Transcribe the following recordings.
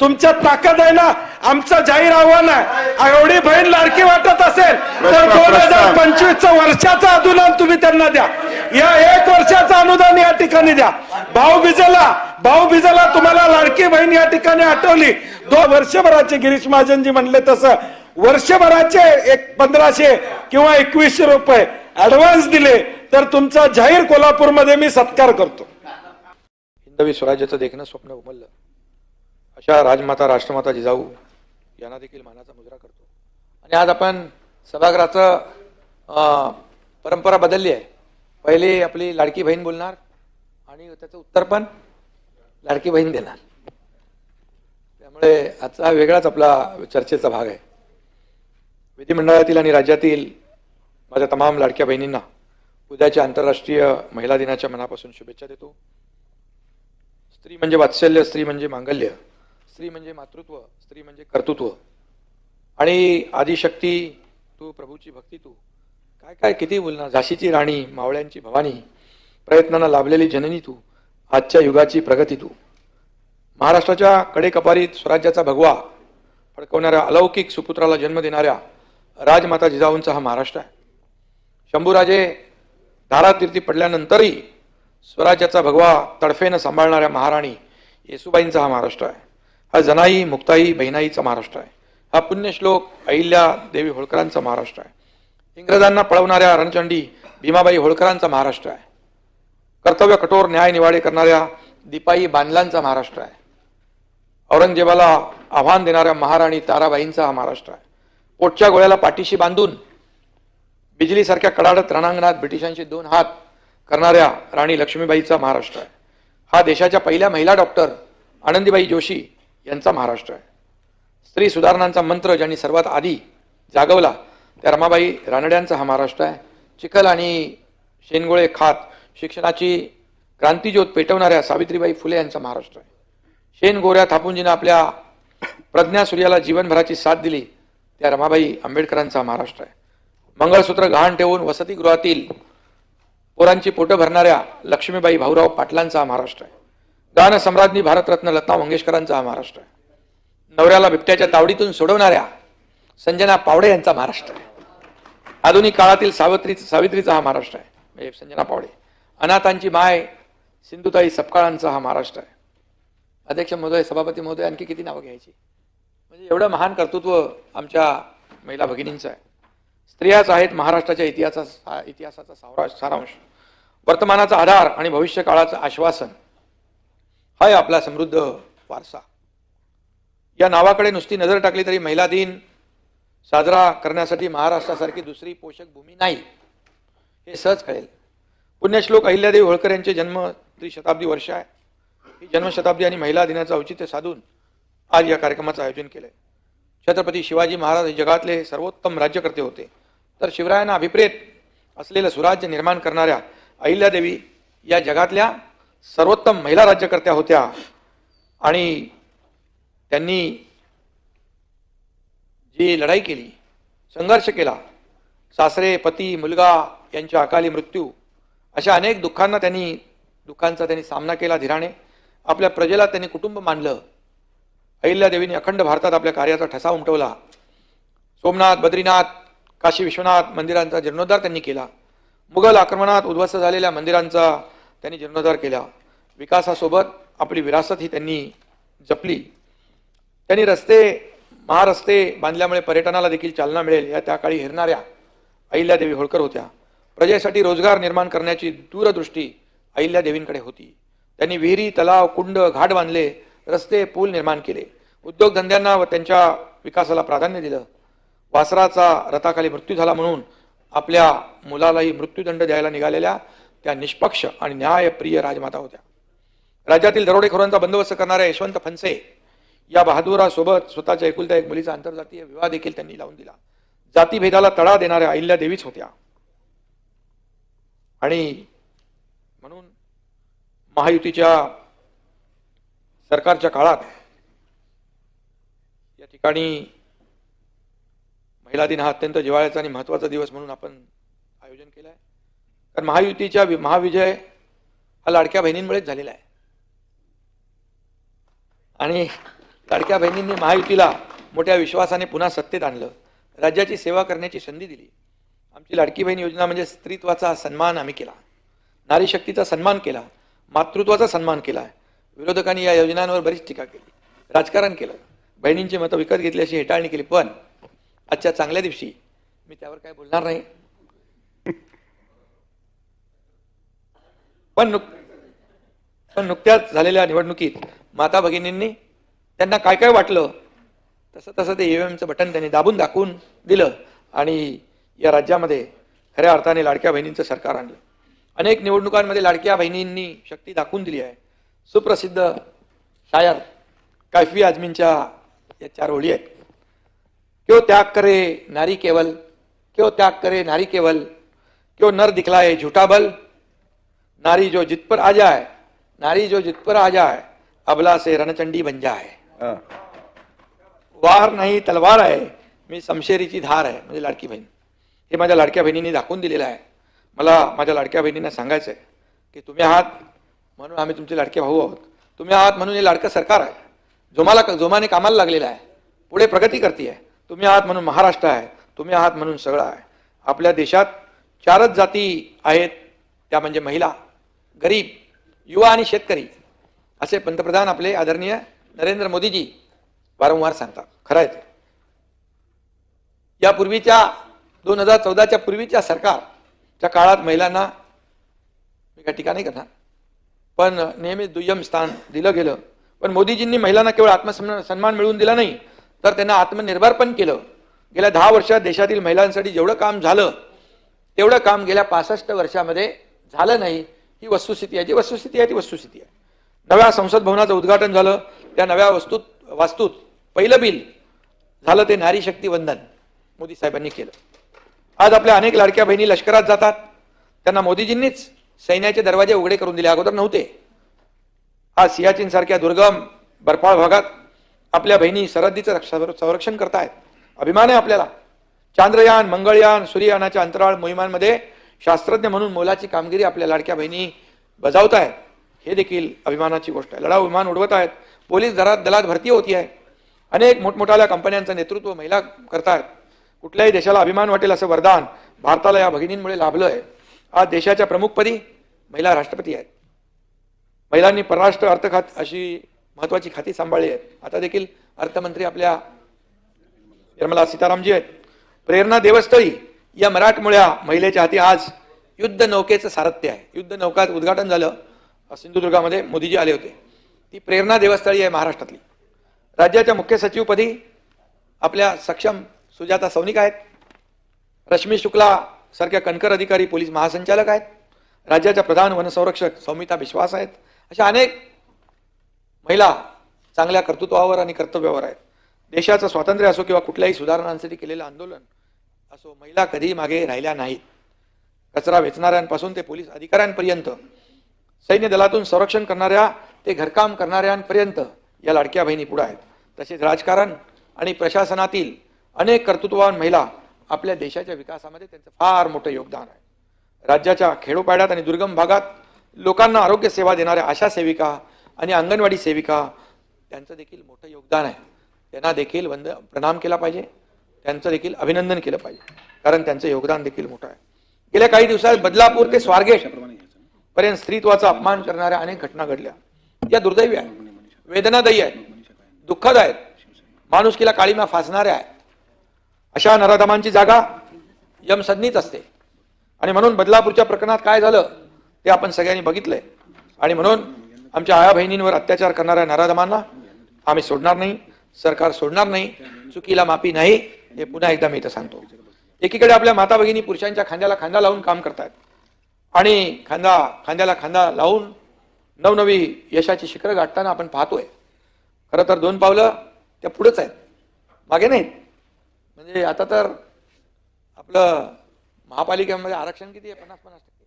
तुमच्या ताकद आहे ना आमचं जाहीर आव्हान आहे. एवढी बहीण लाडकी वाटत असेल तर दोन. हजार पंचवीस वर्षाचं अनुदान तुम्ही त्यांना द्या. या एक वर्षाचं अनुदान या ठिकाणी द्या. भाऊ बिजेला भाऊ बिजेला तुम्हाला लाडकी बहीण या ठिकाणी आठवली. दोन वर्षभराचे गिरीश महाजनजी म्हणले तसं. वर्षभराचे एक पंधराशे किंवा एकवीसशे रुपये ऍडव्हान्स दिले तर तुमचा जाहीर कोल्हापूरमध्ये मी सत्कार करतो. हिंदवी स्वराज्याचं देखणं स्वप्न उमललं. अशा राजमाता राष्ट्रमाता जिजाऊ यांना देखील मानाचा मुजरा करतो. आणि आज आपण सभागृहाचं अं, परंपरा बदलली आहे. पहिली आपली लाडकी बहीण बोलणार आणि त्याचं उत्तर पण लाडकी बहीण देणार. त्यामुळे आजचा वेगळाच आपला चर्चेचा भाग आहे. विधिमंडळातील आणि राज्यातील माझ्या तमाम लाडक्या बहिणींना उद्याच्या आंतरराष्ट्रीय महिला दिनाच्या मनापासून शुभेच्छा देतो. स्त्री म्हणजे वात्सल्य स्त्री म्हणजे मांगल्य. स्त्री म्हणजे मातृत्व स्त्री म्हणजे कर्तृत्व. आणि आदिशक्ती तू प्रभूची भक्ती तू. काय काय किती बोलणार? झाशीची राणी मावळ्यांची भवानी प्रयत्नांना लाभलेली जननी तू आजच्या युगाची प्रगती तू. महाराष्ट्राच्या कडेकपारीत स्वराज्याचा भगवा फडकवणाऱ्या अलौकिक सुपुत्राला जन्म देणाऱ्या राजमाता जिजाऊंचा हा महाराष्ट्र आहे. शंभूराजे धारातीर्थी पडल्यानंतरही स्वराज्याचा भगवा तडफेनं सांभाळणाऱ्या महाराणी येसुबाईंचा हा महाराष्ट्र आहे. हा जनाई मुक्ताई बहिणाईचा महाराष्ट्र आहे. हा पुण्यश्लोक अहिल्या देवी होळकरांचा महाराष्ट्र आहे. इंग्रजांना पळवणाऱ्या रणचंडी भीमाबाई होळकरांचा महाराष्ट्र आहे. कर्तव्य कठोर न्याय निवाडे करणाऱ्या दीपाई बांधलांचा महाराष्ट्र आहे. औरंगजेबाला आव्हान देणाऱ्या महाराणी ताराबाईंचा हा महाराष्ट्र आहे. पोटच्या गोळ्याला पाठीशी बांधून बिजलीसारख्या कडाडत रणांगणात ब्रिटिशांशी दोन हात करणाऱ्या राणी लक्ष्मीबाईचा महाराष्ट्र आहे. हा देशाच्या पहिल्या महिला डॉक्टर आनंदीबाई जोशी यांचा महाराष्ट्र आहे. स्त्री सुधारणांचा मंत्र ज्यांनी सर्वात आधी जागवला त्या रमाबाई रानड्यांचा हा महाराष्ट्र आहे. चिखल आणि शेनगोळे खात शिक्षणाची क्रांतीज्योत पेटवणाऱ्या सावित्रीबाई फुले यांचा महाराष्ट्र आहे. शेन गोऱ्या थापूनजीनं आपल्या प्रज्ञा सूर्याला जीवनभराची साथ दिली त्या रमाबाई आंबेडकरांचा महाराष्ट्र आहे. मंगळसूत्र गहाण ठेवून वसतिगृहातील पोरांची पोटं भरणाऱ्या लक्ष्मीबाई भाऊराव पाटलांचा महाराष्ट्र आहे. गानसम्राज्ञी भारतरत्न लता मंगेशकरांचा हा महाराष्ट्र आहे. नवऱ्याला बिबट्याच्या तावडीतून सोडवणाऱ्या संजना पावडे यांचा महाराष्ट्र आहे. आधुनिक काळातील सावित्री सावित्रीचा हा महाराष्ट्र आहे. म्हणजे संजना पावडे. अनाथांची माय सिंधुताई सपकाळांचा हा महाराष्ट्र आहे. अध्यक्ष महोदय सभापती महोदय आणखी किती नावं घ्यायची? म्हणजे एवढं महान कर्तृत्व आमच्या महिला भगिनींचं आहे. स्त्रियाच आहेत महाराष्ट्राच्या इतिहासा इतिहासाचा सारा सारांश. वर्तमानाचा आधार आणि भविष्य काळाचं आश्वासन हाय आहे आपला समृद्ध वारसा. या नावाकडे नुसती नजर टाकली तरी महिला दिन साजरा करण्यासाठी महाराष्ट्रासारखी दुसरी पोषक भूमी नाही. हे सहज कळेल. पुण्यश्लोक अहिल्यादेवी होळकर यांचे जन्म त्रिशताब्दी वर्ष आहे. ही जन्मशताब्दी आणि महिला दिनाचं औचित्य साधून आज या कार्यक्रमाचं आयोजन केलंय. छत्रपती शिवाजी महाराज हे जगातले सर्वोत्तम राज्यकर्ते होते. तर शिवरायांना अभिप्रेत असलेलं सुराज्य निर्माण करणाऱ्या अहिल्यादेवी या जगातल्या सर्वोत्तम महिला राज्यकर्त्या होत्या. आणि त्यांनी जी लढाई केली संघर्ष केला सासरे पती मुलगा यांच्या अकाली मृत्यू अशा अनेक दुःखांना त्यांनी दुःखांचा त्यांनी सामना केला धीराने. आपल्या प्रजेला त्यांनी कुटुंब मानलं. अहिल्यादेवीने अखंड भारतात आपल्या कार्याचा ठसा उमटवला. सोमनाथ बद्रीनाथ काशी विश्वनाथ मंदिरांचा जीर्णोद्धार त्यांनी केला. मुघल आक्रमणात उद्ध्वस्त झालेल्या मंदिरांचा त्यांनी जीर्णोद्धार केला. विकासासोबत आपली विरासत ही त्यांनी जपली. त्यांनी रस्ते महारस्ते बांधल्यामुळे पर्यटनाला देखील चालना मिळेल या त्या काळी हिरणाऱ्या अहिल्यादेवी होळकर होत्या. प्रजेसाठी रोजगार निर्माण करण्याची दूरदृष्टी अहिल्यादेवींकडे होती. त्यांनी विहिरी तलाव कुंड घाट बांधले रस्ते पूल निर्माण केले. उद्योगधंद्यांना व त्यांच्या विकासाला प्राधान्य दिलं. वासराचा रथाखाली मृत्यू झाला म्हणून आपल्या मुलालाही मृत्यूदंड द्यायला निघालेल्या त्या निष्पक्ष आणि न्यायप्रिय राजमाता होत्या. राज्यातील दरोडेखोरांचा बंदोबस्त करणाऱ्या यशवंत फनसे या बहादुरासोबत स्वतःच्या एकुलत्या एक मुलीचा आंतरजातीय विवाह देखील त्यांनी लावून दिला. जातीभेदाला तडा देणाऱ्या अहिल्या देवीच होत्या. आणि म्हणून महायुतीच्या सरकारच्या काळात या ठिकाणी महिला दिन हा अत्यंत जिव्हाळ्याचा आणि महत्त्वाचा दिवस म्हणून आपण आयोजन केलं आहे कारण महायुतीच्या महाविजय हा लाडक्या बहिणींमुळेच झालेला आहे. आणि लाडक्या बहिणींनी महायुतीला मोठ्या विश्वासाने पुन्हा सत्तेत आणलं. राज्याची सेवा करण्याची संधी दिली. आमची लाडकी बहीण योजना म्हणजे स्त्रीत्वाचा सन्मान आम्ही केला. नारी शक्तीचा सन्मान केला. मातृत्वाचा सन्मान केला. विरोधकांनी या योजनांवर बरीच टीका केली. राजकारण केलं. बहिणींची मतं विकत घेतली अशी हेटाळणी केली. पण आजच्या चांगल्या दिवशी मी त्यावर काय बोलणार नाही. पण नुक पण नुकत्याच झालेल्या निवडणुकीत माता भगिनींनी त्यांना काय काय वाटलं तसं तसं ते ईव्हीएमचं बटन त्यांनी दाबून दाखवून दिलं आणि या राज्यामध्ये खऱ्या अर्थाने लाडक्या बहिणींचं सरकार आणलं. अनेक निवडणुकांमध्ये लाडक्या बहिणींनी शक्ती दाखवून दिली आहे. सुप्रसिद्ध शायर कैफी आजमींच्या या चार ओळी आहेत. क्यों त्याग करे नारी केवल क्यों त्याग करे नारी केवल क्यों नर दिखलाए झूठा बल नारी जो जित पर आ जाए नारी जो जित पर आ जाए अबला से रणचंडी बन जाए. वार नाही तलवार आहे मी समशेरीची धार आहे म्हणजे लाडकी बहीण हे माझ्या लाडक्या बहिणींनी दाखवून दिलेलं आहे। मला माझ्या लाडक्या बहिणींना सांगायचं आहे की तुम्ही आहात म्हणून आम्ही तुमचे लाडके भाऊ आहोत। तुम्ही आहात म्हणून हे लाडकं सरकार आहे। जोमाला जोमाने कामाला लागलेलं आहे। पुढे प्रगती करते आहे। तुम्ही आहात म्हणून महाराष्ट्र आहे। तुम्ही आहात म्हणून सगळं आहे। आपल्या देशात चारच जाती आहेत त्या म्हणजे महिला. गरीब युवा आणि शेतकरी असे पंतप्रधान आपले आदरणीय नरेंद्र मोदीजी वारंवार सांगतात. खरं आहे या यापूर्वीच्या दोन हजार चौदाच्या पूर्वीच्या सरकारच्या काळात महिलांना मी काही टीका नाही करणार पण नेहमी दुय्यम स्थान दिलं गेलं. पण मोदीजींनी महिलांना केवळ आत्मसन्मान सन्मान मिळवून दिला नाही तर त्यांना आत्मनिर्भर पण केलं. गेल्या दहा वर्षात देशातील महिलांसाठी जेवढं काम झालं तेवढं काम गेल्या पासष्ट वर्षामध्ये झालं नाही. ही वस्तुस्थिती आहे जी वस्तुस्थिती आहे ती वस्तुस्थिती आहे. नव्या संसद भवनाचं उद्घाटन झालं त्या नव्या वस्तूत वास्तूत पहिलं बिल झालं ते नारी शक्ती वंदन मोदी साहेबांनी केलं. आज आपल्या अनेक लाडक्या बहिणी लष्करात जातात. त्यांना मोदीजींनीच सैन्याचे दरवाजे उघडे करून दिले अगोदर नव्हते. आज सियाचीन सारख्या दुर्गम बर्फाळ भागात आपल्या बहिणी सरहद्दीचं रक्षा संरक्षण करतायत. अभिमान आहे आपल्याला. चांद्रयान मंगळयान सूर्ययानाच्या अंतराळ मोहिमांमध्ये शास्त्रज्ञ म्हणून मोलाची कामगिरी आपल्या लाडक्या बहिणी बजावत आहेत हे देखील अभिमानाची गोष्ट आहे. लढाऊ विमान उडवत आहेत पोलीस दरात दलात भरती होती आहे अनेक मोठमोठ्या कंपन्यांचं नेतृत्व महिला करतायत. कुठल्याही देशाला अभिमान वाटेल असं वरदान भारताला या भगिनींमुळे लाभलं आहे आज देशाच्या प्रमुखपदी महिला राष्ट्रपती आहेत. महिलांनी परराष्ट्र अर्थखात अशी महत्वाची खाती सांभाळली आहेत. आता देखील अर्थमंत्री आपल्या निर्मला सीतारामजी आहेत. प्रेरणा देवस्थळी या मराठमोळ्या महिलेच्या हाती आज युद्ध नौकेचं सारथ्य आहे. युद्ध नौकाचं उद्घाटन झालं. सिंधुदुर्गामध्ये मोदीजी आले होते. ती प्रेरणा देवस्थळी आहे महाराष्ट्रातली. राज्याच्या मुख्य सचिवपदी आपल्या सक्षम सुजाता सौनिक आहेत. रश्मी शुक्ला सारख्या कणकर अधिकारी पोलीस महासंचालक आहेत. राज्याच्या प्रधान वनसंरक्षक सौमिता विश्वास आहेत. अशा अनेक महिला चांगल्या कर्तृत्वावर आणि कर्तव्यावर आहेत. देशाचं स्वातंत्र्य असो किंवा कुठल्याही सुधारणांसाठी केलेलं आंदोलन असो महिला कधी मागे राहिल्या नाहीत. कचरा वेचणाऱ्यांपासून ते पोलीस अधिकाऱ्यांपर्यंत सैन्य दलातून संरक्षण करणाऱ्या ते घरकाम करणाऱ्यांपर्यंत या लाडक्या बहिणी पुढे आहेत. तसेच राजकारण आणि प्रशासनातील अनेक कर्तृत्ववान महिला आपल्या देशाच्या विकासामध्ये त्यांचं फार मोठं योगदान आहे. राज्याच्या खेडोपाड्यात आणि दुर्गम भागात लोकांना आरोग्य सेवा देणाऱ्या आशा सेविका आणि अंगणवाडी सेविका त्यांचं देखील मोठं योगदान आहे. त्यांना देखील वंद प्रणाम केला पाहिजे. त्यांचं देखील अभिनंदन केलं पाहिजे. कारण त्यांचं योगदान देखील मोठं आहे. गेल्या काही दिवसात बदलापूर ते स्वारगेश पर्यंत स्त्रीत्वाचा अपमान करणाऱ्या अनेक घटना घडल्या. या दुर्दैवी आहेत. वेदनादायी आहेत. दुःखद आहेत. माणुसकीला काळीमा फासणाऱ्या आहेत. अशा नराधमांची जागा यमसदनीच असते. आणि म्हणून बदलापूरच्या प्रकरणात काय झालं ते आपण सगळ्यांनी बघितलंय. आणि म्हणून आमच्या आया बहिणींवर अत्याचार करणाऱ्या नराधमांना आम्ही सोडणार नाही. सरकार सोडणार नाही. चुकीला माफी नाही. हे पुन्हा एकदा मी इथं सांगतो. एकीकडे आपल्या माता भगिनी पुरुषांच्या खांद्याला खांदा लावून काम करतात आणि खांदा खांद्याला खांदा लावून नवनवी यशाची शिखरं गाठताना आपण पाहतोय. खरं तर दोन पावलं त्या पुढंच आहेत. मागे नाहीत. म्हणजे आता तर आपलं महापालिकेमध्ये आरक्षण किती आहे? पन्नास पन्नास टक्के.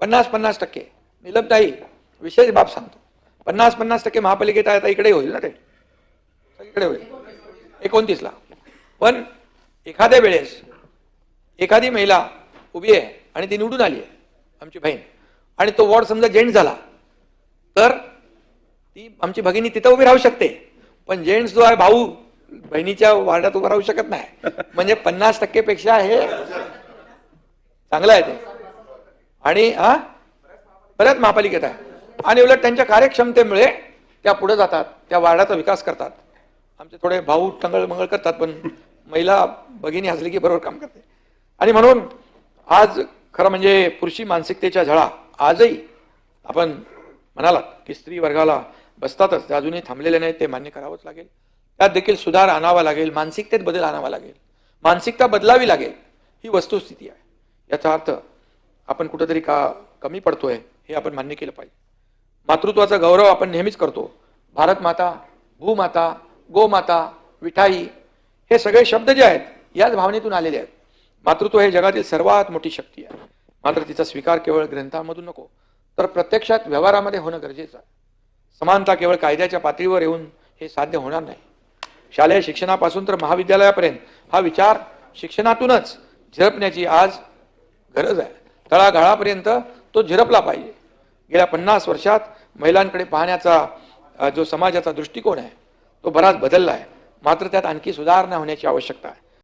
पन्नास पन्नास टक्के. निलमताई विशेष बाब सांगतो. पन्नास पन्नास टक्के महापालिकेत आहे आता इकडे होईल ना ते? सगळीकडे होईल. एकोणतीसला. पण एखाद्या वेळेस एखादी महिला उभी आहे आणि ती निवडून आली आहे आमची बहीण. आणि तो वॉर्ड समजा जेंट झाला तर ती आमची भगिनी तिथं उभी राहू शकते. पण जेंट्स जो आहे भाऊ बहिणीच्या वार्डात उभा राहू शकत नाही. म्हणजे पन्नास टक्के पेक्षा हे चांगलं आहे ते. आणि हा? परत महापालिकेत आहे. आणि उलट त्यांच्या कार्यक्षमतेमुळे त्या पुढे जातात त्या वार्डाचा विकास करतात. आमचे थोडे भाऊ टंगळ मंगळ करतात पण महिला भगिनी असली की बरोबर काम करते. आणि म्हणून आज खरं म्हणजे पुरुषी मानसिकतेच्या झळा आजही आपण म्हणालात की स्त्री वर्गाला बसतातच ते अजूनही थांबलेले नाहीत ते मान्य करावंच लागेल. त्यात देखील सुधार आणावा लागेल मानसिकतेत बदल आणावा लागेल. मानसिकता बदलावी लागेल ही वस्तुस्थिती आहे. याचा अर्थ आपण कुठंतरी का कमी पडतोय हे आपण मान्य केलं पाहिजे. मातृत्वाचा गौरव आपण नेहमीच करतो. भारत माता भूमाता गोमाता विठाई हे सगळे शब्द जे आहेत याच भावनेतून आलेले आहेत. मातृत्व हे जगातील सर्वात मोठी शक्ती आहे. मात्र तिचा स्वीकार केवळ ग्रंथांमधून नको तर प्रत्यक्षात व्यवहारामध्ये होणं गरजेचं आहे. समानता केवळ कायद्याच्या पातळीवर येऊन हे साध्य होणार नाही. शालेय शिक्षणापासून तर महाविद्यालयापर्यंत हा विचार शिक्षणातूनच झिरपण्याची आज गरज आहे. तळागाळापर्यंत तो झिरपला पाहिजे. गेल्या पन्नास वर्षात महिलांकडे पाहण्याचा जो समाजाचा दृष्टिकोन आहे तो बराच बदलला आहे मात्र त्यात आणखी सुधारणा होण्याची आवश्यकता आहे.